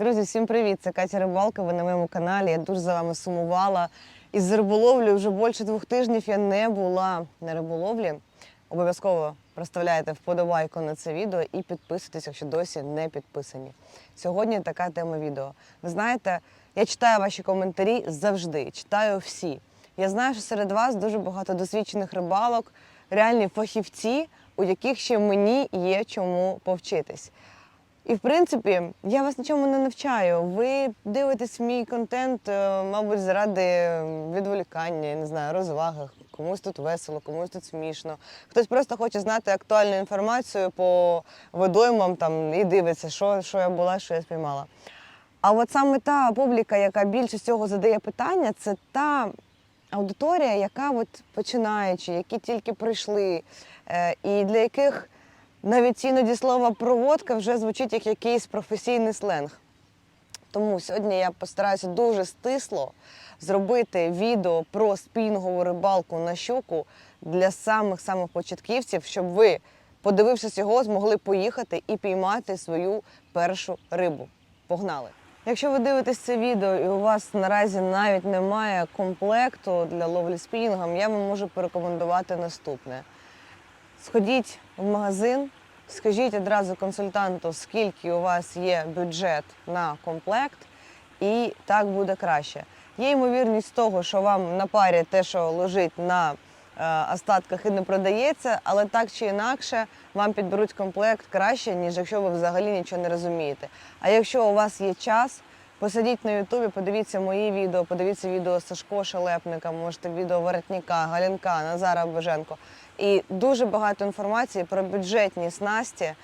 Друзі, всім привіт! Це Катя Рибалка. Ви на моєму каналі. Я дуже за вами сумувала. Із риболовлі вже більше двох тижнів я не була на риболовлі. Обов'язково проставляйте вподобайку на це відео і підписуйтесь, якщо досі не підписані. Сьогодні така тема відео. Ви знаєте, я читаю ваші коментарі завжди, читаю всі. Я знаю, що серед вас дуже багато досвідчених рибалок, реальні фахівці, у яких ще мені є чому повчитись. І в принципі, я вас нічому не навчаю. Ви дивитесь мій контент, е, мабуть, заради відволікання, я не знаю, розваги. Комусь тут весело, комусь тут смішно. Хтось просто хоче знати актуальну інформацію по водоймам там і дивиться, що, що я була, що я спіймала. А от саме та публіка, яка більше всього задає питання, це та аудиторія, яка от починаючи, які тільки прийшли, е, і для яких навіть іноді слово проводка вже звучить як якийсь професійний сленг. Тому сьогодні я постараюся дуже стисло зробити відео про спінгову рибалку на щуку для самих-самих початківців, щоб ви, подивившись його, змогли поїхати і піймати свою першу рибу. Погнали! Якщо ви дивитесь це відео і у вас наразі навіть немає комплекту для ловлі спінінгом, я вам можу порекомендувати наступне. Сходіть в магазин, скажіть одразу консультанту, скільки у вас є бюджет на комплект, і так буде краще. Є ймовірність того, що вам на парі те, що лежить на е, остатках і не продається, але так чи інакше вам підберуть комплект краще, ніж якщо ви взагалі нічого не розумієте. А якщо у вас є час, посидіть на Ютубі, подивіться мої відео, подивіться відео Сашко Шелепника, можете відео Воротніка, Галінка, Назара Боженко. І дуже багато інформації про бюджетні снасті. Е,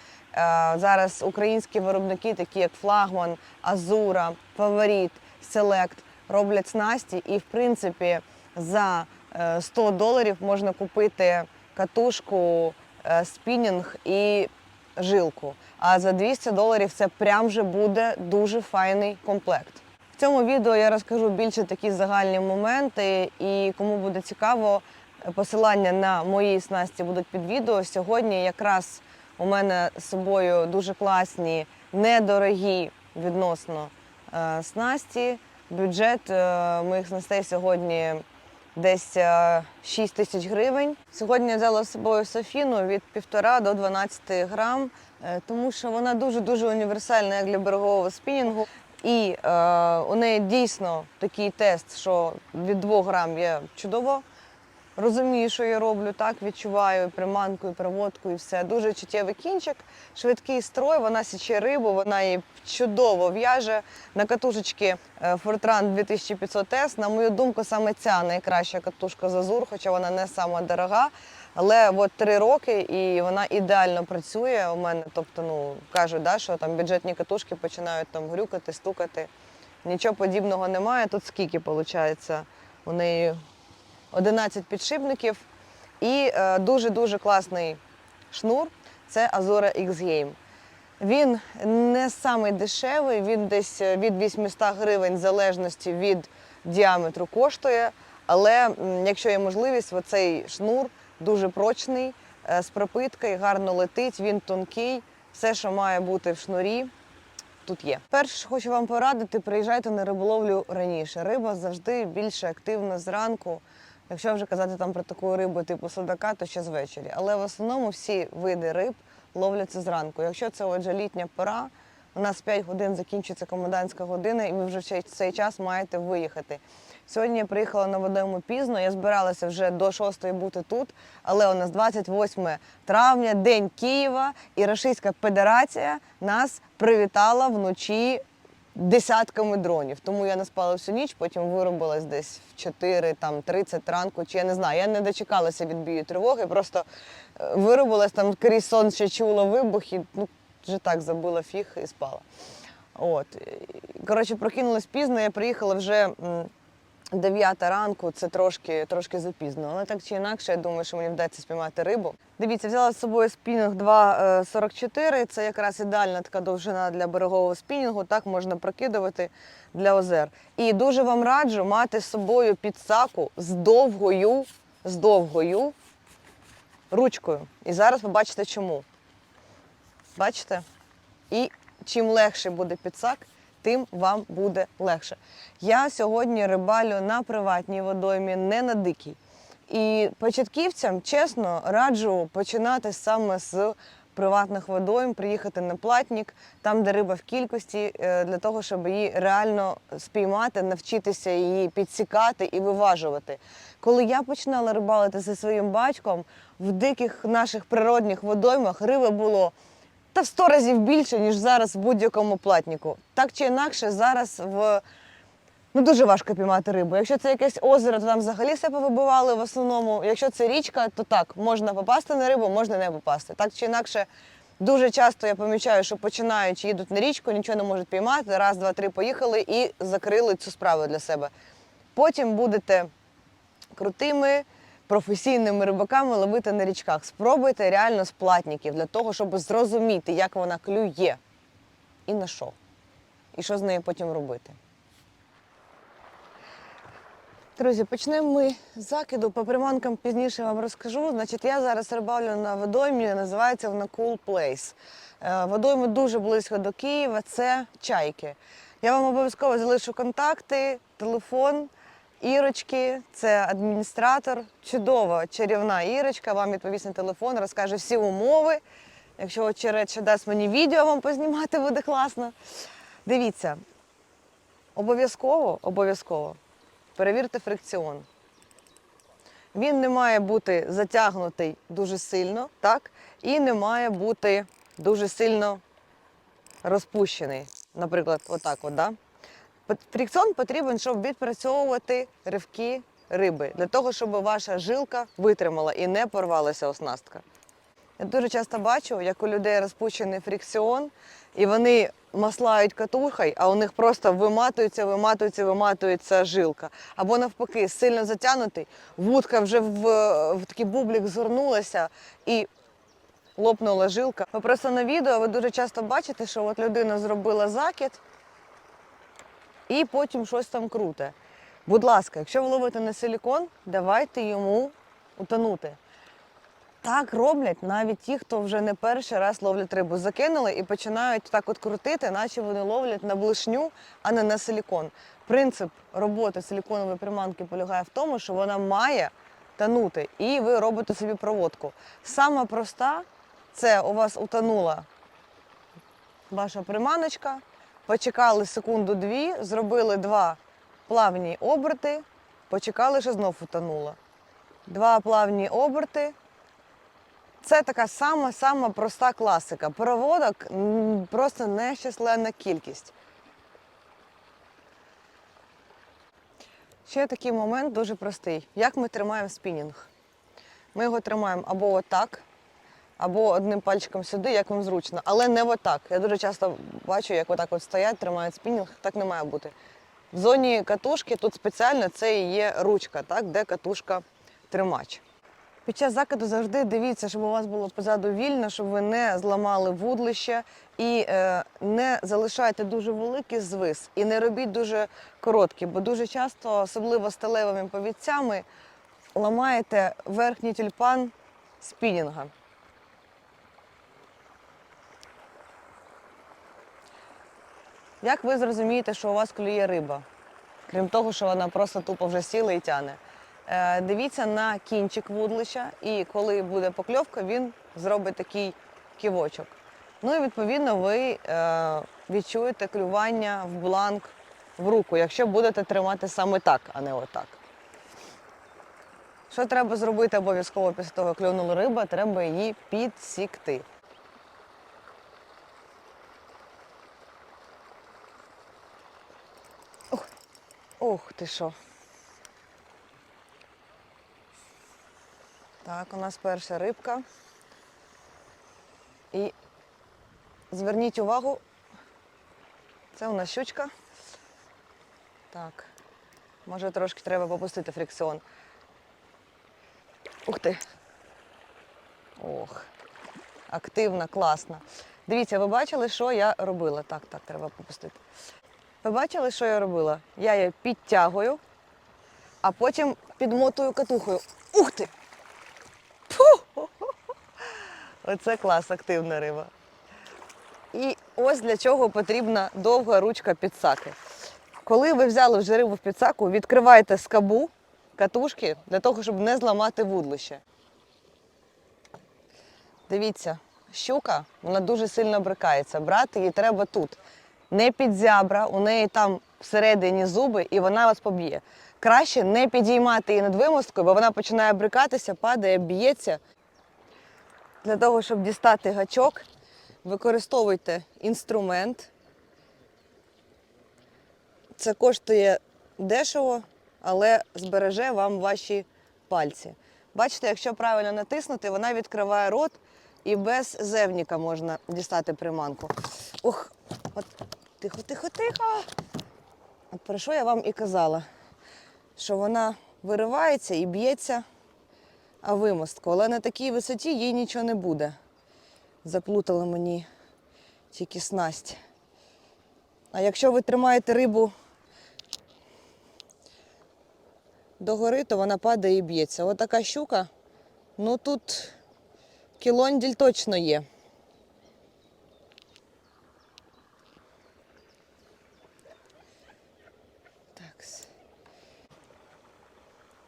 Зараз українські виробники, такі як Флагман, Азура, Фаворіт, Селект, роблять снасті. І, в принципі, за е, 100 доларів можна купити катушку, е, спінінг і жилку. А за 200 доларів це прям вже буде дуже файний комплект. В цьому відео я розкажу більше такі загальні моменти, і кому буде цікаво, посилання на мої снасті будуть під відео. Сьогодні якраз у мене з собою дуже класні, недорогі відносно е, снасті. Бюджет е, моїх снастей сьогодні десь е, 6 тисяч гривень. Сьогодні я взяла з собою Софіну від 1,5 до 12 грам, е, тому що вона дуже-дуже універсальна як для берегового спінінгу. І е, у неї дійсно такий тест, що від 2 грам я чудово розумію, що я роблю, так відчуваю приманку, і проводку, і все. Дуже чуттєвий кінчик, швидкий строй, вона січе рибу, вона її чудово в'яже. На катушечки е, Fortran 2500 S, на мою думку, саме ця найкраща катушка Зазур, хоча вона не сама дорога. Але от три роки і вона ідеально працює у мене. Тобто, ну кажуть, да, що там бюджетні катушки починають там грюкати, стукати. Нічого подібного немає. Тут скільки виходить? У неї 11 підшипників і е, дуже-дуже класний шнур це Azora X Game. Він не самий дешевий, він десь е, від 800 гривень в залежності від діаметру коштує. Але якщо є можливість, оцей шнур дуже прочний, е, з пропиткою, гарно летить, він тонкий. Все, що має бути в шнурі, тут є. Перше, що хочу вам порадити, приїжджайте на риболовлю раніше. Риба завжди більше активна зранку. Якщо вже казати там про таку рибу, типу судака, то ще звечері. Але в основному всі види риб ловляться зранку. Якщо це отже літня пора, у нас 5 годин закінчується комендантська година, і ви вже в цей- цей час маєте виїхати. Сьогодні я приїхала на водойму пізно. Я збиралася вже до 6 бути тут, але у нас 28 травня, День Києва, і Російська Федерація нас привітала вночі десятками дронів. Тому я не спала всю ніч, потім виробилась десь в 4, там 30 ранку, чи я не знаю. Я не дочекалася відбію тривоги, просто е, виробилась там крізь сон ще чула вибух і ну, вже так забила фіг і спала. От. Коротше, прокинулась пізно, я приїхала вже. 9 ранку це трошки, трошки запізно, але так чи інакше, я думаю, що мені вдасться спіймати рибу. Дивіться, взяла з собою спінінг 2,44. Це якраз ідеальна така довжина для берегового спінінгу. Так можна прокидувати для озер. І дуже вам раджу мати з собою підсаку з довгою, з довгою ручкою. І зараз ви бачите чому. Бачите? І чим легше буде підсак, тим вам буде легше. Я сьогодні рибалю на приватній водоймі, не на дикій. І початківцям, чесно, раджу починати саме з приватних водойм, приїхати на платник, там, де риба в кількості, е, для того, щоб її реально спіймати, навчитися її підсікати і виважувати. Коли я починала рибалити зі своїм батьком, в диких наших природних водоймах риби було та в 100 разів більше, ніж зараз в будь-якому платнику. Так чи інакше, зараз в Ну дуже важко піймати рибу. Якщо це якесь озеро, то там взагалі все повибивали в основному. Якщо це річка, то так, можна попасти на рибу, можна не попасти. Так чи інакше, дуже часто я помічаю, що починаючи їдуть на річку, нічого не можуть піймати. Раз, два, три поїхали і закрили цю справу для себе. Потім будете крутими. Професійними рибаками ловити на річках. Спробуйте реально з платників для того, щоб зрозуміти, як вона клює і на що. І що з нею потім робити. Друзі, почнемо ми з закиду. По приманкам пізніше вам розкажу. Значить, я зараз рибалю на водоймі, називається вона Cool Place. Е, Водойми дуже близько до Києва, це чайки. Я вам обов'язково залишу контакти, телефон. Ірочки, це адміністратор, чудова чарівна Ірочка, вам відповість на телефон, розкаже всі умови. Якщо очередь дасть мені відео вам познімати, буде класно. Дивіться, обов'язково, обов'язково перевірте фрикціон. Він не має бути затягнутий дуже сильно, так? І не має бути дуже сильно розпущений. Наприклад, отак. От, да? Фрикціон потрібен, щоб відпрацьовувати ривки риби, для того, щоб ваша жилка витримала і не порвалася оснастка. Я дуже часто бачу, як у людей розпущений фрикціон, і вони маслають катухой, а у них просто виматується, виматується, виматується жилка. Або навпаки, сильно затягнутий, вудка вже в, в такий бублік згорнулася і лопнула жилка. Ви просто на відео ви дуже часто бачите, що от людина зробила закид і потім щось там круте. Будь ласка, якщо ви ловите на силікон, давайте йому утонути. Так роблять навіть ті, хто вже не перший раз ловлять рибу. Закинули і починають так от крутити, наче вони ловлять на блишню, а не на силікон. Принцип роботи силіконової приманки полягає в тому, що вона має танути, і ви робите собі проводку. Сама проста це у вас утонула ваша приманочка, почекали секунду-дві, зробили два плавні оберти, почекали, що знов утонула. Два плавні оберти. Це така сама сама проста класика. Проводок просто нещасленна кількість. Ще такий момент дуже простий. Як ми тримаємо спінінг? Ми його тримаємо або отак, або одним пальчиком сюди, як вам зручно, але не отак. Я дуже часто бачу, як отак от стоять, тримають спінінг, так не має бути. В зоні катушки тут спеціально це і є ручка, так, де катушка тримач. Під час закиду завжди дивіться, щоб у вас було позаду вільно, щоб ви не зламали вудлище і е, не залишайте дуже великий звис і не робіть дуже короткі, бо дуже часто, особливо сталевими повідцями, ламаєте верхній тюльпан спінінга. Як ви зрозумієте, що у вас клює риба? Крім того, що вона просто тупо вже сіла і тяне. Е, Дивіться на кінчик вудлища, і коли буде покльовка, він зробить такий ківочок. Ну і відповідно ви е, відчуєте клювання в бланк в руку, якщо будете тримати саме так, а не отак. Що треба зробити обов'язково після того, як клюнула риба, треба її підсікти. Ух ти що. Так, у нас перша рибка. І зверніть увагу, це у нас щучка. Так, може трошки треба попустити фрикціон. Ух ти. Ох, активна, класна. Дивіться, ви бачили, що я робила? Так, так, треба попустити. Ви бачили, що я робила? Я її підтягую, а потім підмотую катухою. Ух ти! Фу! Оце клас, активна риба. І ось для чого потрібна довга ручка підсаки. Коли ви взяли вже рибу в підсаку, відкривайте скабу, катушки для того, щоб не зламати вудлище. Дивіться, щука вона дуже сильно брикається. Брати її треба тут. Не під зябра, у неї там всередині зуби, і вона вас поб'є. Краще не підіймати її над вимосткою, бо вона починає брикатися, падає, б'ється. Для того, щоб дістати гачок, використовуйте інструмент. Це коштує дешево, але збереже вам ваші пальці. Бачите, якщо правильно натиснути, вона відкриває рот і без зевніка можна дістати приманку. Ох, от тихо, тихо, тихо. От про що я вам і казала, що вона виривається і б'ється а вимостку, але на такій висоті їй нічого не буде. Заплутала мені тільки снасть. А якщо ви тримаєте рибу догори, то вона падає і б'ється. Ось така щука, ну тут кілонділь точно є. Такс.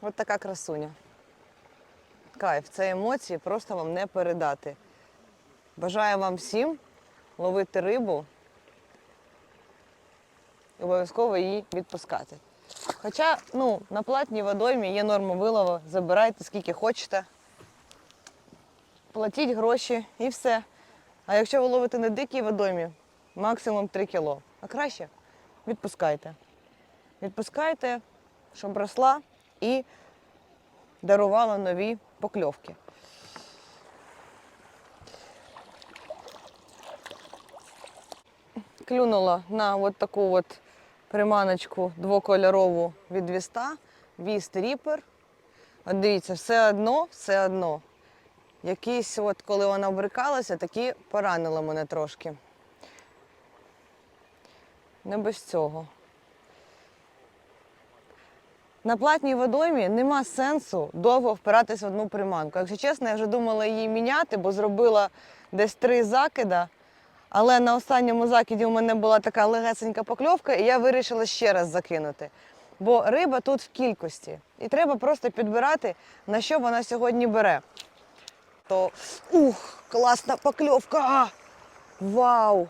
Ось така красуня. Кайф, це емоції просто вам не передати. Бажаю вам всім ловити рибу і обов'язково її відпускати. Хоча ну, на платній водоймі є норма вилову, забирайте скільки хочете, платіть гроші і все. А якщо ви ловите на дикій водоймі, максимум 3 кіло. А краще відпускайте. Відпускайте, щоб росла і дарувала нові покльовки. Клюнула на от таку от приманочку двокольорову від віста, віст ріпер. Дивіться, все одно, все одно. Якісь, от коли вона обрикалася, такі поранили мене трошки. Не без цього. На платній водоймі нема сенсу довго впиратись в одну приманку. Якщо чесно, я вже думала її міняти, бо зробила десь три закида. Але на останньому закиді у мене була така легесенька покльовка, і я вирішила ще раз закинути. Бо риба тут в кількості. І треба просто підбирати, на що вона сьогодні бере. То ух, класна покльовка! Вау!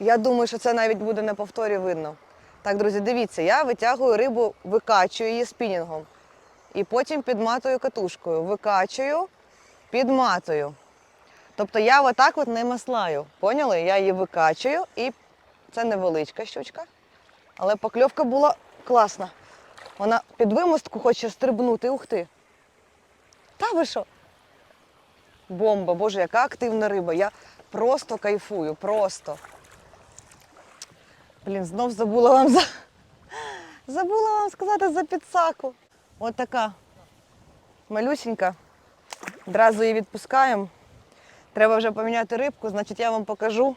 Я думаю, що це навіть буде на повторі видно. Так, друзі, дивіться, я витягую рибу, викачую її спінінгом. І потім підматую катушкою. Викачую, підматую. Тобто я отак от не маслаю. Поняли? Я її викачую і це невеличка щучка. Але покльовка була класна. Вона під вимостку хоче стрибнути. Ух ти. Та ви що? Бомба, боже, яка активна риба. Я просто кайфую, просто. Блін, знов забула вам за. Забула вам сказати за підсаку. От така малюсенька. Одразу її відпускаємо. Треба вже поміняти рибку, значить я вам покажу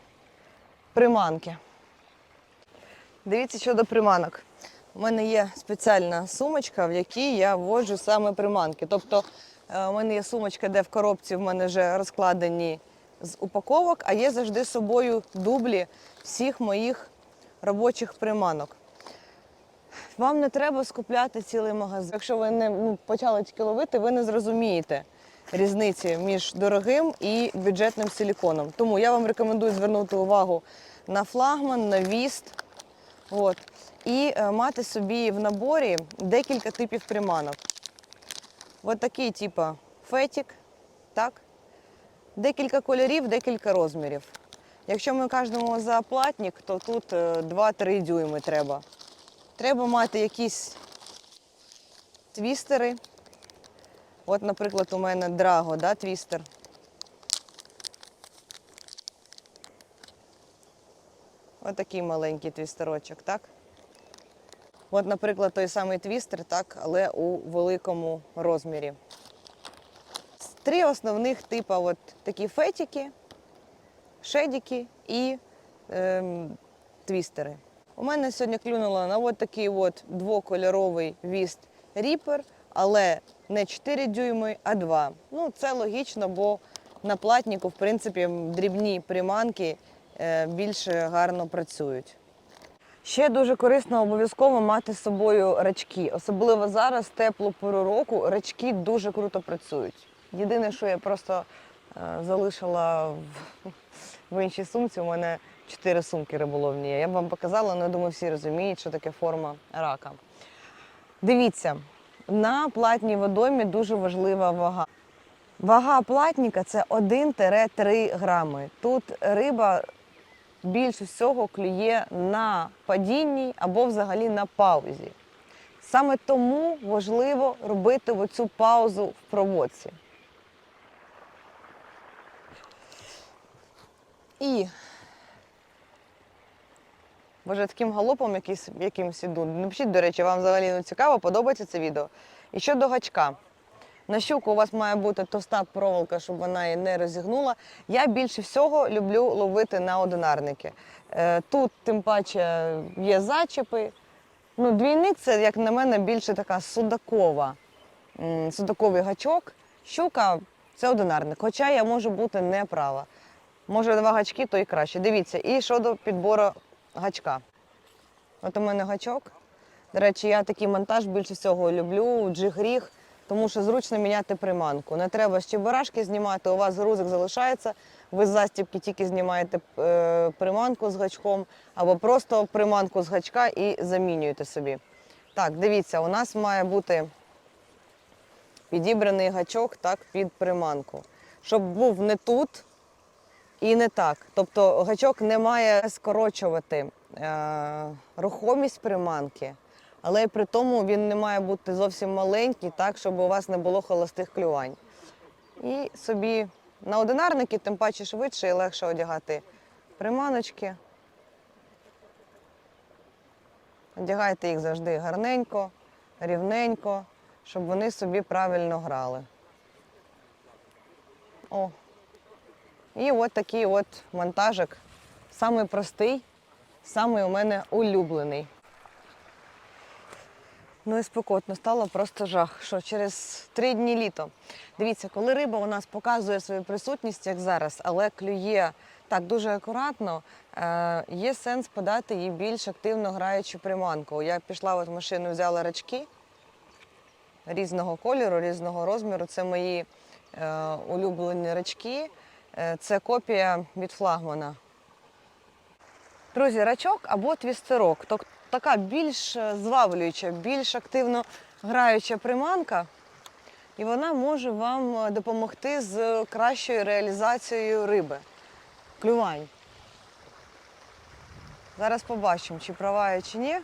приманки. Дивіться щодо приманок. У мене є спеціальна сумочка, в якій я вводжу саме приманки. Тобто у мене є сумочка, де в коробці в мене вже розкладені з упаковок, а є завжди з собою дублі всіх моїх робочих приманок. Вам не треба скупляти цілий магазин. Якщо ви не ну, почали тільки ловити, ви не зрозумієте різниці між дорогим і бюджетним силіконом. Тому я вам рекомендую звернути увагу на флагман, на віст. От. І е, мати собі в наборі декілька типів приманок. От такий, типу, фетік, так? Декілька кольорів, декілька розмірів. Якщо ми кажемо за платник, то тут е, 2-3 дюйми треба. Треба мати якісь твістери. От, наприклад, у мене драго, да, твістер. Ось такий маленький твістерочок, так? От, наприклад, той самий твістер, так, але у великому розмірі. Три основних типа от такі фетики, шедики і ем, твістери. У мене сьогодні клюнуло на от такий от двокольоровий віст ріпер, але не 4 дюйми, а 2. Ну, це логічно, бо на платнику, в принципі, дрібні приманки е, більш гарно працюють. Ще дуже корисно обов'язково мати з собою рачки. Особливо зараз, теплу пору року, рачки дуже круто працюють. Єдине, що я просто е, залишила в, в іншій сумці, у мене чотири сумки риболовні. Я б вам показала, але думаю, всі розуміють, що таке форма рака. Дивіться, на платній водоймі дуже важлива вага. Вага платника це 1-3 грами. Тут риба більше всього клює на падінні або взагалі на паузі. Саме тому важливо робити оцю паузу в проводці. І Боже, таким галопом якийсь, якимсь іду. Напишіть, до речі, вам взагалі не цікаво, подобається це відео. І щодо гачка. На щуку у вас має бути товста проволока, щоб вона її не розігнула. Я більше всього люблю ловити на одинарники. Е, Тут, тим паче, є зачепи. Ну, двійник це, як на мене, більше така судакова, судаковий гачок. Щука це одинарник. Хоча я можу бути не права. Може, два гачки, то і краще. Дивіться, і щодо підбору гачка. От у мене гачок. До речі, я такий монтаж більше всього люблю, джиг-ріг, тому що зручно міняти приманку. Не треба з чебурашки знімати, у вас грузик залишається, ви з застібки тільки знімаєте е, приманку з гачком, або просто приманку з гачка і замінюєте собі. Так, дивіться, у нас має бути підібраний гачок так, під приманку. Щоб був не тут і не так. Тобто гачок не має скорочувати е, рухомість приманки, але при тому він не має бути зовсім маленький, так, щоб у вас не було холостих клювань. І собі на одинарники, тим паче швидше і легше одягати приманочки. Одягайте їх завжди гарненько, рівненько, щоб вони собі правильно грали. О, і от такий от монтажик. Самий простий, самий у мене улюблений. Ну і спекотно стало просто жах, що через три дні літо. Дивіться, коли риба у нас показує свою присутність, як зараз, але клює так дуже акуратно, е, є сенс подати їй більш активно граючу приманку. Я пішла в машину, взяла рачки різного кольору, різного розміру. Це мої е, улюблені рачки. Е, Це копія від флагмана. Друзі, рачок або твістерок. Така більш звавлююча, зваблююча, більш активно граюча приманка. І вона може вам е, допомогти з кращою реалізацією риби, клювань. Зараз побачимо, чи права я, чи ні.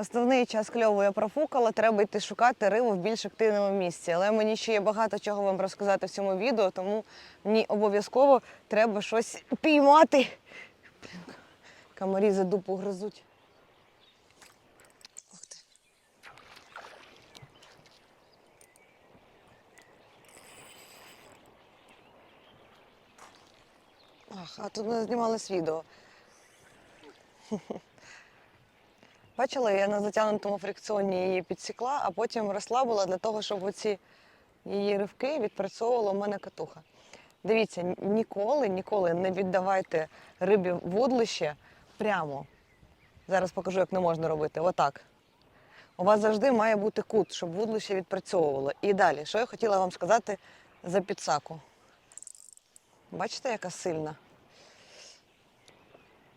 Основний час кльову я профукала, треба йти шукати рибу в більш активному місці. Але мені ще є багато чого вам розказати в цьому відео, тому мені обов'язково треба щось піймати. Блін, Комарі за дупу гризуть. А тут не знімалось відео. Бачила, я на затягнутому фрикціоні її підсікла, а потім розслабила для того, щоб оці її ривки відпрацьовувала у мене катуха. Дивіться, ніколи, ніколи не віддавайте рибі вудлище прямо. Зараз покажу, як не можна робити. Отак. У вас завжди має бути кут, щоб вудлище відпрацьовувало. І далі, що я хотіла вам сказати за підсаку. Бачите, яка сильна?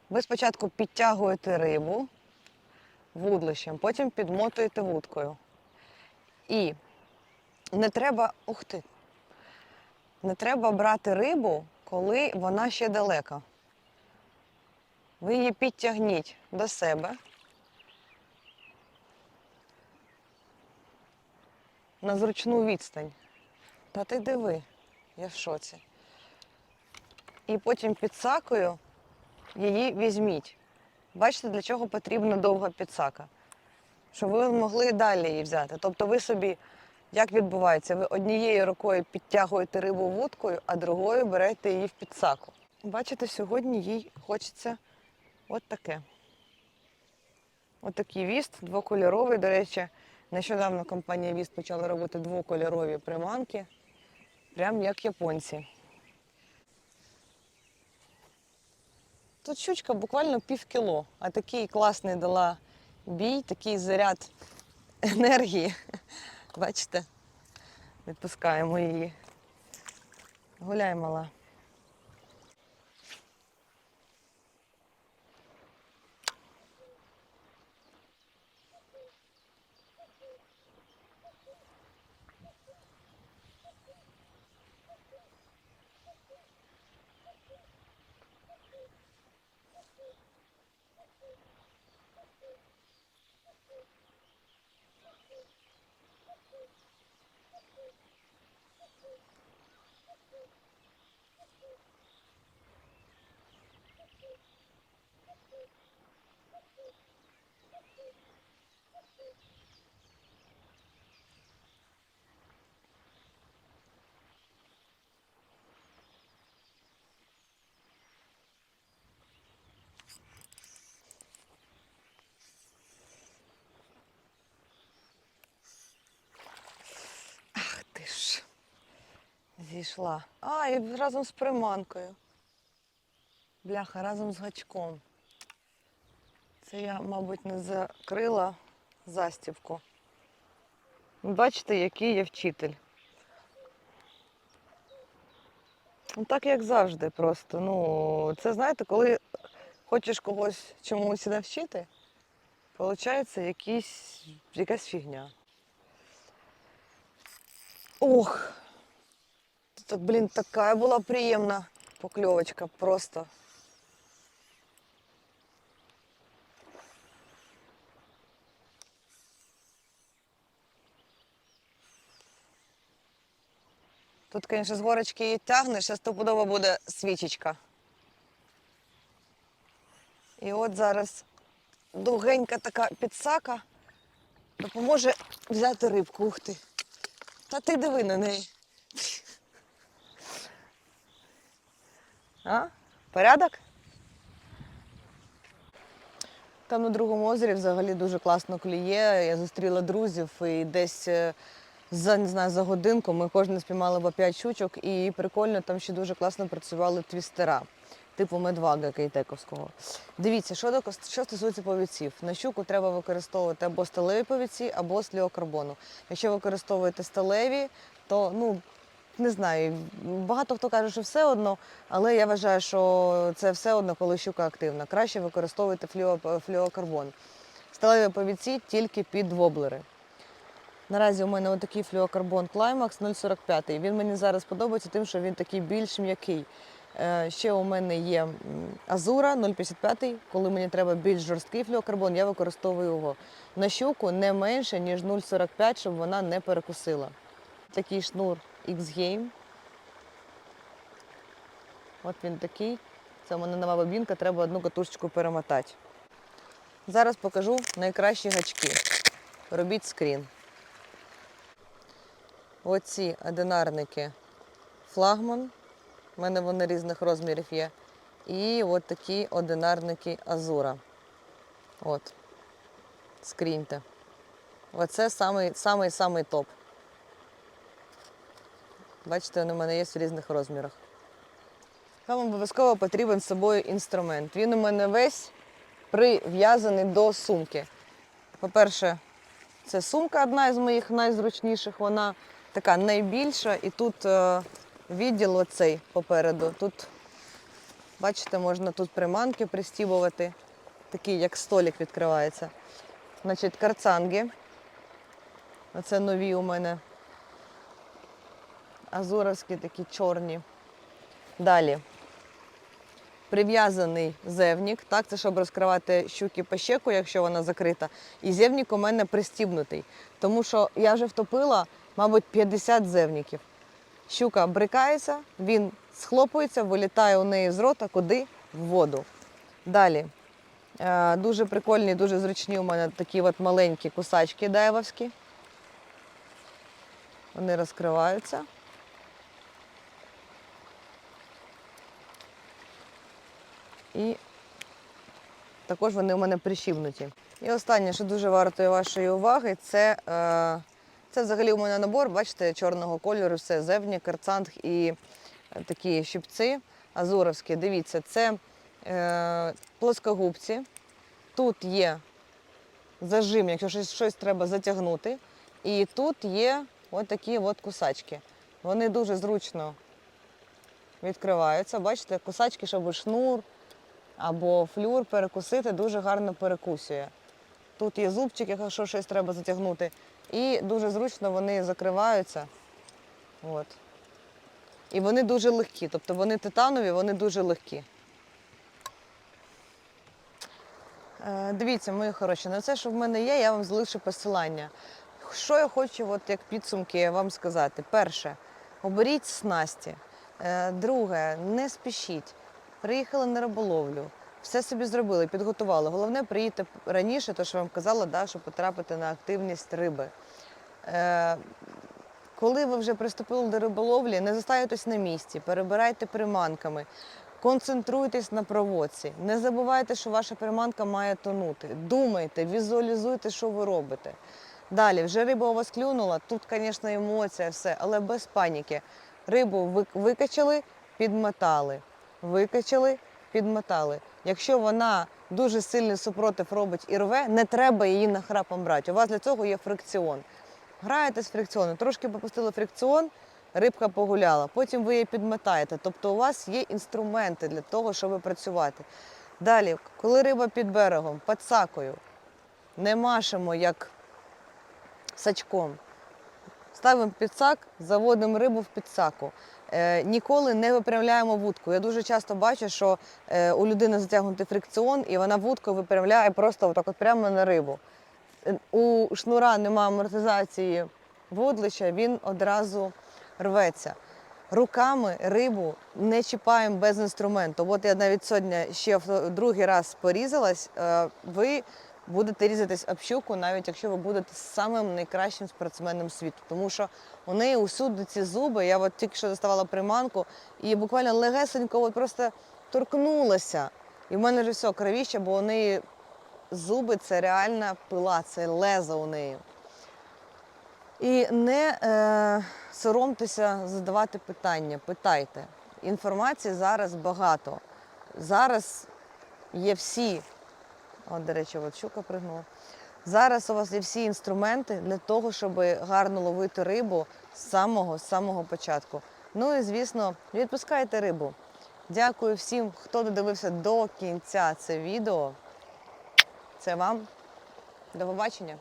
Ви спочатку підтягуєте рибу, вудлищем, потім підмотуєте вудкою. І не треба, ух ти, не треба брати рибу, коли вона ще далека. Ви її підтягніть до себе. На зручну відстань. Та ти диви, я в шоці. І потім підсакою її візьміть. Бачите, для чого потрібна довга підсака? Щоб ви могли далі її взяти. Тобто ви собі, як відбувається, ви однією рукою підтягуєте рибу вудкою, а другою берете її в підсаку. Бачите, сьогодні їй хочеться От таке. От віст, двокольоровий. До речі, нещодавно компанія Віст почала робити двокольорові приманки, прям як японці. Тут щучка буквально пів кіло, а такий класний дала бій, такий заряд енергії. Бачите? Відпускаємо її. Гуляй, мала. Ах ти ж. Зійшла. А, і разом з приманкою. Бляха, разом з гачком. Це я, мабуть, не закрила застібку. Бачите, який я вчитель. Ну, так як завжди просто. Ну, це знаєте, коли хочеш когось чомусь навчити, виходить якісь, якась фігня. Ох, тут, блін, така була приємна покльовочка просто. Тут, звісно, з горочки її тягнеш, а стопудово буде свічечка. І от зараз довгенька така підсака допоможе взяти рибку. Ух ти. Та ти диви на неї. А? Порядок? Там на другому озері взагалі дуже класно клює. Я зустріла друзів і десь е, за не знаю, за годинку ми кожен спіймали по 5 щучок, і прикольно, там ще дуже класно працювали твістера, типу медвага кейтековського. Дивіться, що, до, що стосується повідців. На щуку треба використовувати або сталеві повідці, або сліокарбону. Якщо використовуєте сталеві, то ну. Не знаю, багато хто каже, що все одно, але я вважаю, що це все одно, коли щука активна. Краще використовуйте флюо, флюокарбон. Сталеві повідці тільки під воблери. Наразі у мене отакий флюокарбон Climax 045. Він мені зараз подобається тим, що він такий більш м'який. Е, Ще у мене є Азура 055. Коли мені треба більш жорсткий флюокарбон, я використовую його. На щуку не менше, ніж 0,45, щоб вона не перекусила. Такий шнур X-Game. От він такий. Це у мене нова бобінка, треба одну катушечку перемотати. Зараз покажу найкращі гачки. Робіть скрін. Оці одинарники флагман. У мене вони різних розмірів є. І от такі одинарники Азура. От. Скріньте. Оце самий, самий, самий топ. Бачите, вони в мене є в різних розмірах. Вам обов'язково потрібен з собою інструмент. Він у мене весь прив'язаний до сумки. По-перше, це сумка одна із моїх найзручніших. Вона така найбільша. І тут е, відділ оцей попереду. Тут, бачите, можна тут приманки пристібувати. Такий, як столик відкривається. Значить, карцанги. Оце нові у мене. Азуровські такі чорні. Далі. Прив'язаний зевнік, так, це щоб розкривати щуки по щеку, якщо вона закрита. І зевнік у мене пристібнутий. Тому що я вже втопила, мабуть, 50 зевніків. Щука брикається, він схлопується, вилітає у неї з рота, куди? В воду. Далі. Е, Дуже прикольні, дуже зручні у мене такі от маленькі кусачки дайвовські. Вони розкриваються. І Також вони у мене прищібнуті. І останнє, що дуже вартує вашої уваги, це, е, це взагалі у мене набор, бачите, чорного кольору, все зевні, карцанг і е, такі щипці азуровські. Дивіться, це е, плоскогубці. Тут є зажим, якщо щось, щось треба затягнути. І тут є от такі от кусачки. Вони дуже зручно відкриваються. Бачите, кусачки, щоб шнур або флюр перекусити, дуже гарно перекусює. Тут є зубчик, якщо щось треба затягнути. І дуже зручно вони закриваються. От. І вони дуже легкі. Тобто вони титанові, вони дуже легкі. Е, Дивіться, мої хороші, на це, що в мене є, я вам залишу посилання. Що я хочу, от як підсумки вам сказати? Перше, оберіть снасті. Е, Друге, не спішіть. Приїхали на риболовлю, все собі зробили, підготували. Головне, приїдьте раніше, то що вам казала, да, щоб потрапити на активність риби. Е, коли ви вже приступили до риболовлі, не зостаюйтесь на місці, перебирайте приманками, концентруйтесь на проводці. Не забувайте, що ваша приманка має тонути. Думайте, візуалізуйте, що ви робите. Далі, вже риба у вас клюнула, тут, звісно, емоція, все, але без паніки. Рибу викачали, підмотали. Викачали, підмотали. Якщо вона дуже сильний супротив робить і рве, не треба її нахрапом брати. У вас для цього є фрикціон. Граєте з фрикціоном, трошки попустили фрикціон, рибка погуляла, потім ви її підмотаєте. Тобто у вас є інструменти для того, щоб працювати. Далі, коли риба під берегом, пацакою, не машемо як сачком. Ставимо підсак, заводимо рибу в підсаку. Е, ніколи не випрямляємо вудку. Я дуже часто бачу, що е, у людини затягнутий фрикціон, і вона вудку випрямляє просто отак от прямо на рибу. Е, У шнура немає амортизації вудлища, він одразу рветься. Руками рибу не чіпаємо без інструменту. От я навіть сьогодні ще в другий раз порізалась. Ви будете різатись об щуку, навіть якщо ви будете самим найкращим спортсменом світу. Тому що у неї усюди ці зуби. Я от тільки що доставала приманку і буквально легесенько от просто торкнулася. І в мене вже все кровіще, бо у неї зуби це реальна пила, це леза у неї. І не е, соромтеся задавати питання, питайте. Інформації зараз багато. Зараз є всі. От, до речі, от щука пригнула. Зараз у вас є всі інструменти для того, щоб гарно ловити рибу з самого, з самого початку. Ну і звісно, відпускайте рибу. Дякую всім, хто додивився до кінця це відео. Це вам. До побачення.